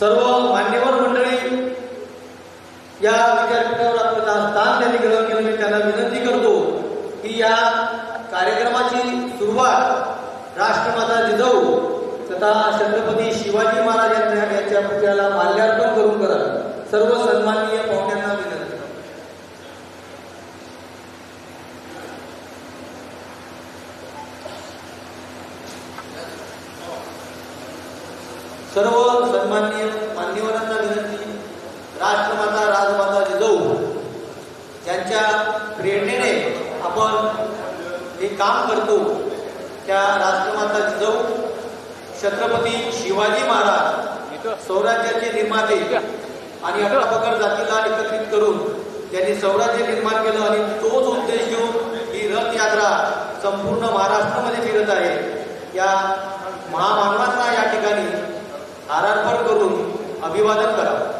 सर्व मान्यवर मंडळी या विद्यापीठावर आपलं स्थान त्यांनी ग्रहण केलं मी त्यांना विनंती करतो की या कार्यक्रमाची सुरुवात राष्ट्रमाता जिजाऊ तथा छत्रपती शिवाजी महाराज यांच्या यांच्या पुतळ्याला माल्यार्पण करून करा सर्व सन्माननीय पाहुण्यांना विनंती सर्व सन्माननीय मान्यवरांना विनंती राष्ट्रमाता राजमाता जिजाऊ यांच्या प्रेरणेने आपण हे काम करतो. त्या राष्ट्रमाता जिजाऊ छत्रपती शिवाजी महाराज स्वराज्याचे निर्माते आणि अकरापकड जातीला एकत्रित करून त्यांनी स्वराज्य निर्माण केलं आणि तोच उद्देश घेऊन ही रथयात्रा संपूर्ण महाराष्ट्रामध्ये फिरत आहे. या महामानवांना या ठिकाणी आरारपण करून अभिवादन करावं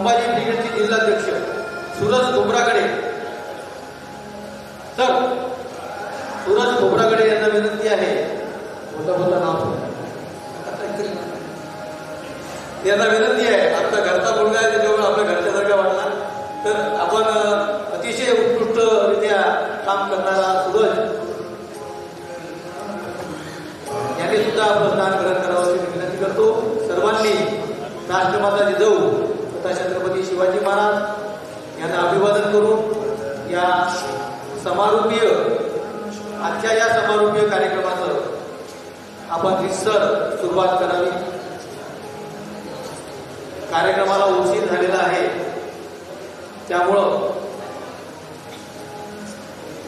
अंबाजी ब्रिगेडचे जिल्हाध्यक्ष सुरज खोबराकडे तर सुरज खोबराकडे यांना विनंती आहे. मोठा मोठा नाव यांना विनंती आहे आपला घरचा मुलगा आहे त्याच्यामुळे आपल्या घरच्यासारखा वाटला तर आपण अतिशय उत्कृष्टरित्या काम करणारा सूरज. यांनी सुद्धा आपलं स्थान ग्रहण करावं अशी विनंती करतो. सर्वांनी राष्ट्रमाता जिजाऊ तथा छत्रपती शिवाजी महाराज यांना अभिवादन करून या समारोपीय आजच्या या समारोपीय कार्यक्रमाचं आपण रिसर सुरुवात करावी. कार्यक्रमाला उशीर झालेला आहे. त्यामुळं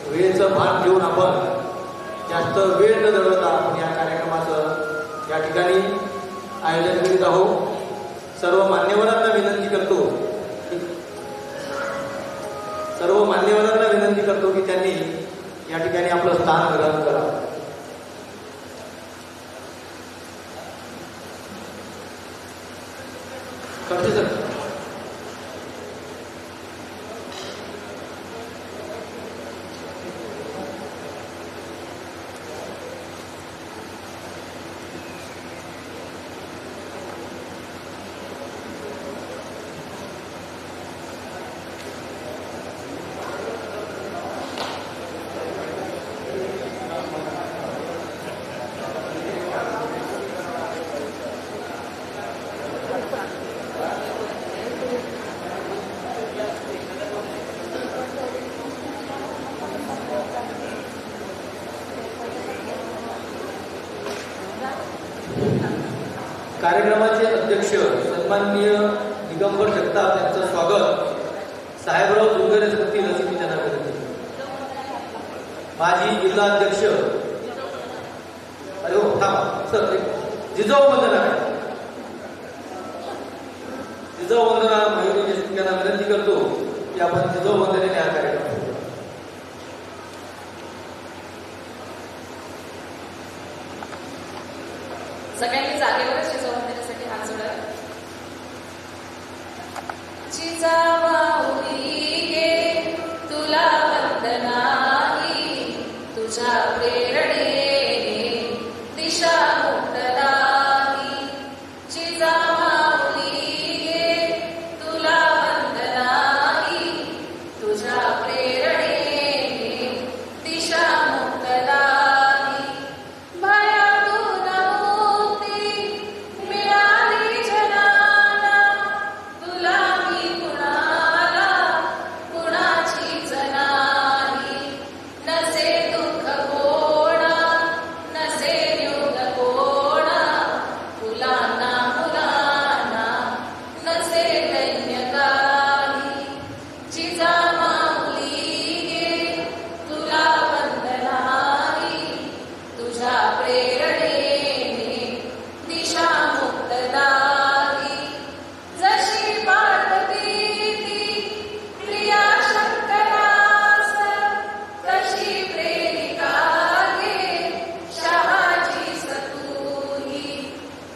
वेळेचं भान ठेवून आपण जास्त वेळ न दळवता आपण या कार्यक्रमाचं या ठिकाणी आयोजन करीत आहोत. सर्व मान्यवरांना विनंती करतो. सर्व मान्यवरांना विनंती करतो की त्यांनी या ठिकाणी आपलं स्थान ग्रहण करावं करते सर. कार्यक्रमाचे अध्यक्ष सन्माननीय दिगंबर जगताप यांचं स्वागत. साहेबराव दुर्गेश करतील मी त्यांना विनंती माजी जिल्हा अध्यक्ष. अरे हो थांबा. सर जिजाऊ वंदना जिजाऊ वंदना मयुरी यांना विनंती करतो की आपण जिजाऊ वंदनेने हा कार्यक्रम करू. सगळ्यांनी जागेवरच शिजवून वंदनेसाठी हात जोडा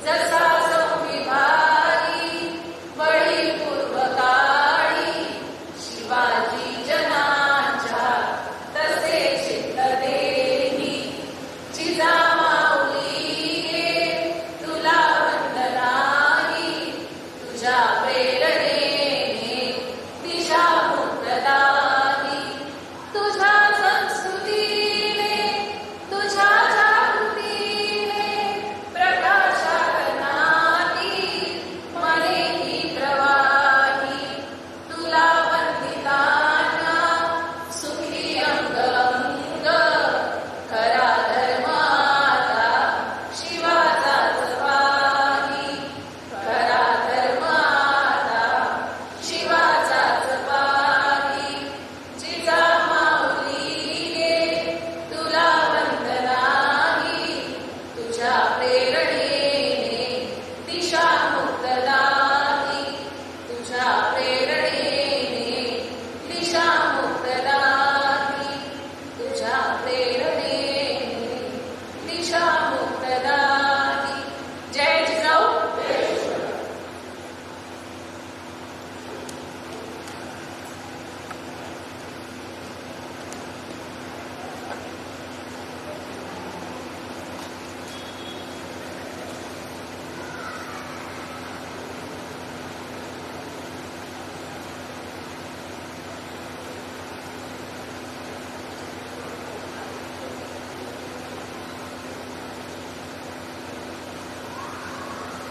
That's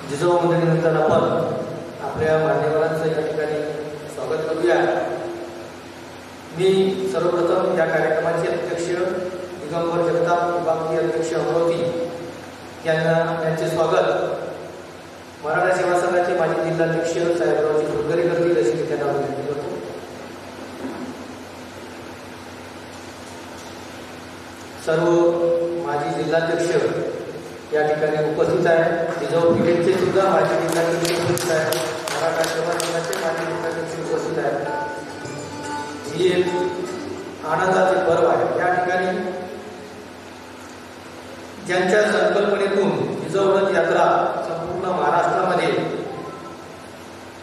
जिजोबा मंदिरानंतर आपण आपल्या मान्यवरांचं या ठिकाणी स्वागत करूया. मी सर्वप्रथम या कार्यक्रमाचे अध्यक्ष दिगंबर जगताप विभागीय अध्यक्ष अमरावती यांना त्यांचे स्वागत. मराठा सेवा संघाचे माजी जिल्हाध्यक्ष साहेबरावजी फुलकरी करतील अशी मी त्यांना विनंती करतो. सर्व माजी जिल्हाध्यक्ष या ठिकाणी उपस्थित आहे. जिजाऊ पिढीचे सुद्धा माजी जिल्हाध्यक्ष उपस्थित आहे मराठा सेवा माजी जिल्हाध्यक्ष उपस्थित आहे ही एक आनंदाचे पर्व आहे या ठिकाणी ज्यांच्या संकल्पनेतून जिजाऊ यात्रा संपूर्ण महाराष्ट्रामध्ये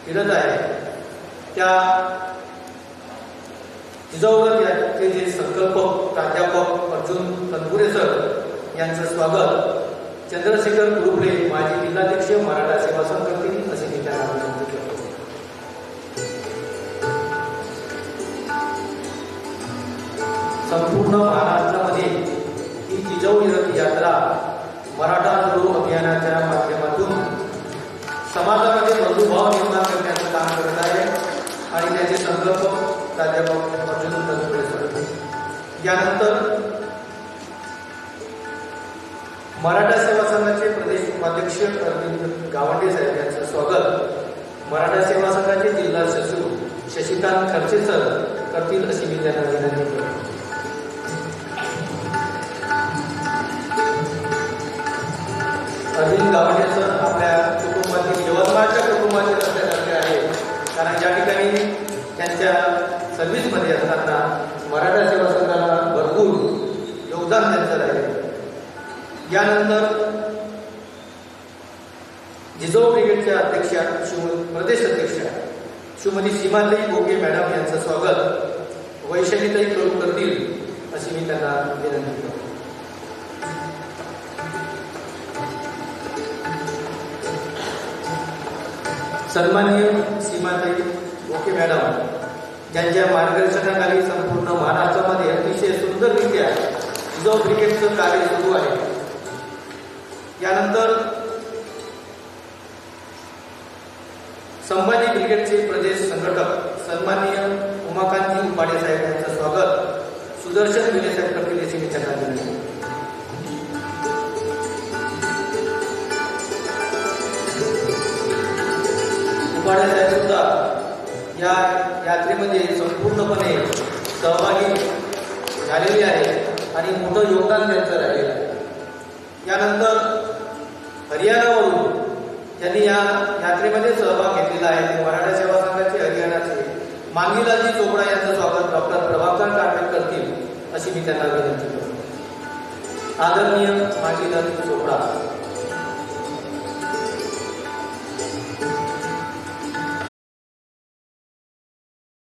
फिरत आहे त्या जिजाऊ यात्रेचे जे संकल्पक प्राध्यापक अर्जुन तनपुरे सर यांचं स्वागत चंद्रशेखर कुरुपले माजी जिल्हाध्यक्ष मराठा सेवा संघ करतील असे मी त्यांना विनंती करतो. संपूर्ण महाराष्ट्रामध्ये ही जिजाऊ रथ यात्रा मराठा गुरु अभियानाच्या माध्यमातून समाजामध्ये बंधुभाव निर्माण करण्याचं काम करत आहे आणि त्याचे संकल्प प्राध्यापक अर्जुन यानंतर मराठा सेवा संघाचे प्रदेश उपाध्यक्ष अरविंद गावंडे साहेब यांचं स्वागत. मराठा सेवा संघाचे जिल्हा सचिव शशिकांत खर्चेसर करतील अशी मी त्यांना विनंती करतो. अध्यक्षा प्रदेश अध्यक्षा श्रीमती सीमाताई गोगे मॅडम यांचं स्वागत. वैशालीताई करून करतील अशी मी त्यांना विनंती करतो. सन्माननीय सीमाताई गोके मॅडम ज्यांच्या मार्गदर्शनाखाली संपूर्ण महाराष्ट्रामध्ये अतिशय सुंदररित्या जो क्रिकेटचं कार्य सुरू आहे. यानंतर संभाजी ब्रिगेडचे प्रदेश संघटक सन्माननीय उमाकांती उपाडे साहेब यांचं स्वागत. सुदर्शन विले साहेब करतील अशी मी त्यांना विनंती उपाडे साहेब सुद्धा या यात्रेमध्ये संपूर्णपणे सहभागी झालेले आहे आणि मोठं योगदान त्यांचं राहिलेलं आहे. यानंतर हरियाणावरून त्यांनी या यात्रेमध्ये सहभाग घेतलेला आहे. ते मराठा सेवा संघाचे हरियाणाचे मांगीलालजी चोपडा यांचं स्वागत डॉक्टर प्रभाकर काटक करतील अशी मी त्यांना विनंती करतो. आदरणीय मांगीलालजी चोपडा